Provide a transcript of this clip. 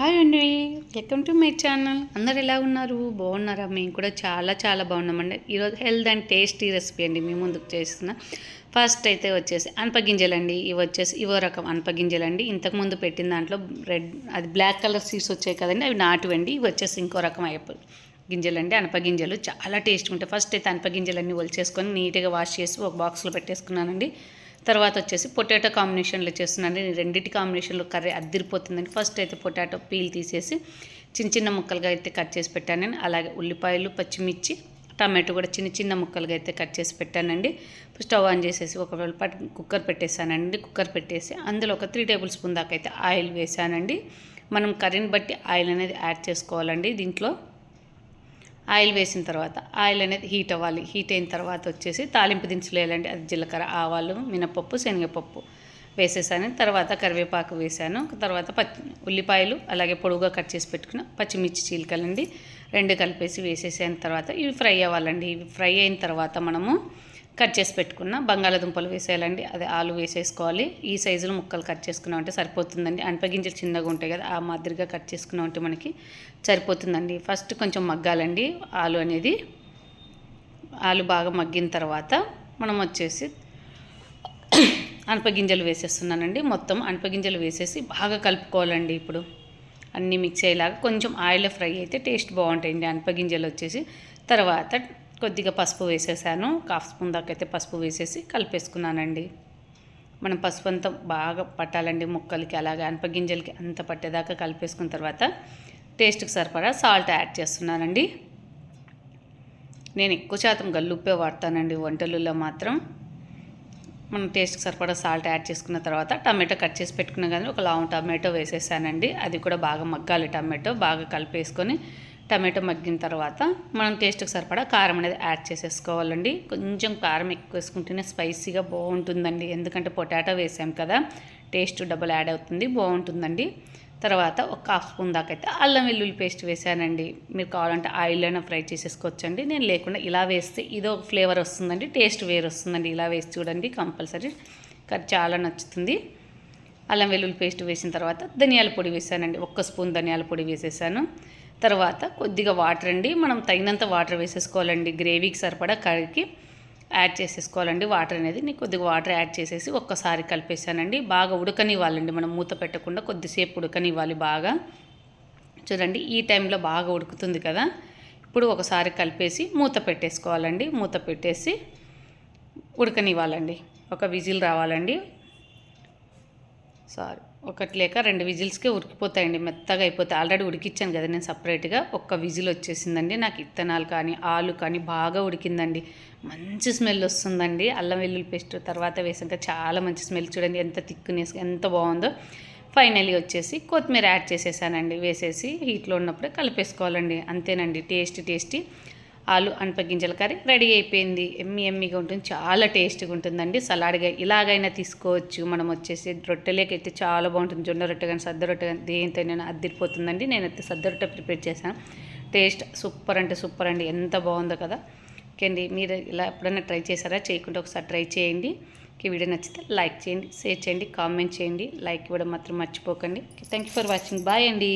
Hi అండి. Welcome to my channel అందరు ఎలా ఉన్నారు? బాగున్నారా? మేము కూడా చాలా చాలా బాగున్నామండి. ఈరోజు హెల్త్ అండ్ టేస్టీ రెసిపీ అండి. మేము ముందుకు చేస్తున్న. ఫస్ట్ అయితే వచ్చేసి అనపగింజలండి. ఇవి వచ్చేసి ఇవో రకం అనపగింజలండి. ఇంతకుముందు పెట్టిన దాంట్లో రెడ్ అది బ్లాక్ కలర్ సీడ్స్ వచ్చాయి కదండి. అవి నాటువండి. ఇవి వచ్చేసి ఇంకో రకం అయిపోయి గింజలండి. అనపగింజలు చాలా టేస్ట్గా ఉంటాయి. ఫస్ట్ అయితే అనపగింజలన్నీ ఒలిచేసుకొని నీట్గా వాష్ చేసి ఒక బాక్స్లో పెట్టేసుకున్నానండి. తర్వాత వచ్చేసి పొటాటో కాంబినేషన్లో చేస్తున్నాను. నేను రెండింటి కాంబినేషన్లో కర్రీ అద్దరిపోతుందండి ఫస్ట్ అయితే పొటాటో పీల్ తీసేసి చిన్న చిన్న ముక్కలుగా అయితే కట్ చేసి పెట్టానండి. అలాగే ఉల్లిపాయలు పచ్చిమిర్చి టమాటో కూడా చిన్న చిన్న ముక్కలుగా అయితే కట్ చేసి పెట్టానండి. స్టవ్ ఆన్ చేసేసి ఒక పాటు కుక్కర్ పెట్టేశానండి. కుక్కర్ పెట్టేసి అందులో ఒక త్రీ టేబుల్ స్పూన్ దాకా అయితే ఆయిల్ వేసానండి మనం కర్రీని బట్టి ఆయిల్ అనేది యాడ్ చేసుకోవాలండి దీంట్లో. ఆయిల్ వేసిన తర్వాత ఆయిల్ అనేది హీట్ అవ్వాలి. హీట్ అయిన తర్వాత వచ్చేసి తాలింపు దినుసులు వేయాలండి. అది జీలకర్ర ఆవాలు మినపప్పు శనగపప్పు వేసేసాను. తర్వాత కరివేపాకు వేసాను. తర్వాత పచ్చి ఉల్లిపాయలు అలాగే పొడుగుగా కట్ చేసి పెట్టుకున్న పచ్చిమిర్చి చీలికలండి. రెండు కలిపేసి వేసేసిన తర్వాత ఇవి ఫ్రై అవ్వాలండి. ఇవి ఫ్రై అయిన తర్వాత మనము కట్ చేసి పెట్టుకున్న బంగాళాదుంపలు వేసేయాలండి. అదే ఆలు వేసేసుకోవాలి. ఈ సైజులో ముక్కలు కట్ చేసుకున్నామంటే సరిపోతుందండి. అనపగింజలు చిన్నగా ఉంటాయి కదా ఆ మాదిరిగా కట్ చేసుకున్నామంటే మనకి సరిపోతుందండి. ఫస్ట్ కొంచెం మగ్గాలండి ఆలు అనేది. ఆలు బాగా మగ్గిన తర్వాత మనం వచ్చేసి అనపగింజలు వేసేస్తున్నానండి. మొత్తం అనపగింజలు వేసేసి బాగా కలుపుకోవాలండి ఇప్పుడు. అన్నీ మిక్స్ అయ్యేలాగా కొంచెం ఆయిల్ ఫ్రై అయితే టేస్ట్ బాగుంటాయండి. అనపగింజలు వచ్చేసి తర్వాత కొద్దిగా పసుపు వేసేసాను. హాఫ్ స్పూన్ దాకా అయితే పసుపు వేసేసి కలిపేసుకున్నానండి. మనం పసుపు అంతా బాగా పట్టాలండి ముక్కలకి అలాగే అనపగింజలకి అంత పట్టేదాకా కలిపేసుకున్న తర్వాత టేస్ట్కి సరిపడా సాల్ట్ యాడ్ చేస్తున్నానండి. నేను ఎక్కువ శాతం గల్లుప్పే వాడతానండి. వంటలలో మాత్రం మనం టేస్ట్కి సరిపడా సాల్ట్ యాడ్ చేసుకున్న తర్వాత టమాటో కట్ చేసి పెట్టుకున్న కానీ ఒక లాంగ్ టమాటో వేసేసానండి. అది కూడా బాగా మగ్గాలి టమాటో బాగా కలిపేసుకొని టమాటో మగ్గిన తర్వాత మనం టేస్ట్కి సరిపడా కారం అనేది యాడ్ చేసేసుకోవాలండి. కొంచెం కారం ఎక్కువ వేసుకుంటేనే స్పైసీగా బాగుంటుందండి. ఎందుకంటే పొటాటో వేసాం కదా టేస్ట్ డబుల్ యాడ్ అవుతుంది బాగుంటుందండి. తర్వాత ఒక హాఫ్ స్పూన్ దాకైతే అయితే అల్లం వెల్లుల్లి పేస్ట్ వేసానండి. మీరు కావాలంటే ఆయిల్ అయినా ఫ్రై చేసేసుకోవచ్చండి. నేను లేకుండా ఇలా వేస్తే ఇదో ఫ్లేవర్ వస్తుందండి టేస్ట్ వేరు వస్తుందండి. ఇలా వేసి చూడండి కంపల్సరీ చాలా నచ్చుతుంది. అల్లం వెల్లుల్లి పేస్ట్ వేసిన తర్వాత ధనియాల పొడి వేసానండి. ఒక్క స్పూన్ ధనియాల పొడి వేసేసాను. తర్వాత కొద్దిగా వాటర్ అండి. మనం తగినంత వాటర్ వేసేసుకోవాలండి. గ్రేవీకి సరిపడా కర్రీకి యాడ్ చేసేసుకోవాలండి. వాటర్ అనేది నేను కొద్దిగా వాటర్ యాడ్ చేసేసి ఒక్కసారి కలిపేసానండి బాగా ఉడకనివ్వాలండి. మనం మూత పెట్టకుండా కొద్దిసేపు ఉడకనివ్వాలి బాగా. చూడండి ఈ టైంలో బాగా ఉడుకుతుంది కదా. ఇప్పుడు ఒకసారి కలిపేసి మూత పెట్టేసుకోవాలండి. మూత పెట్టేసి ఉడకనివ్వాలండి. ఒక విజిల్ రావాలండి. సారీ. ఒకటి లేక రెండు విజిల్స్కే ఉడికిపోతాయండి మెత్తగా అయిపోతాయి. ఆల్రెడీ ఉడికిచ్చాను కదా నేను సపరేట్గా. ఒక్క విజిల్ వచ్చేసిందండి. నాకు ఇత్తనాలు కానీ ఆలు కానీ బాగా ఉడికిందండి. మంచి స్మెల్ వస్తుందండి. అల్లం వెల్లుల్లి పేస్ట్ తర్వాత వేసాక చాలా మంచి స్మెల్ చూడండి. ఎంత తిక్కునేసి ఎంత బాగుందో. ఫైనలీ వచ్చేసి కొత్తిమీర యాడ్ చేసేసానండి. వేసేసి హీట్లో ఉన్నప్పుడే కలిపేసుకోవాలండి. అంతేనండి. Tasty tasty. ఆలు అనపగింజల కర్రీ రెడీ అయిపోయింది. ఎమ్మి ఎమ్మిగా ఉంటుంది. చాలా టేస్ట్గా ఉంటుందండి. సలాడ్గా ఇలాగైనా తీసుకోవచ్చు. మనం వచ్చేసి రొట్టెలేకైతే చాలా బాగుంటుంది. జొన్న రొట్టె కానీ సద్ద రొట్టె కానీ దేంతో నేను అద్దిరిపోతుందండి. నేనైతే సద్ద రొట్టె ప్రిపేర్ చేశాను. టేస్ట్ సూపర్ అంటే సూపర్ అండి. ఎంత బాగుందో కదా. ఓకే అండి మీరు ఇలా ఎప్పుడైనా ట్రై చేశారా? చేయకుండా ఒకసారి ట్రై చేయండి. వీడియో నచ్చితే లైక్ చేయండి షేర్ చేయండి కామెంట్ చేయండి. లైక్ ఇవ్వడం మాత్రం మర్చిపోకండి. Thank for watching. బాయ్ అండి.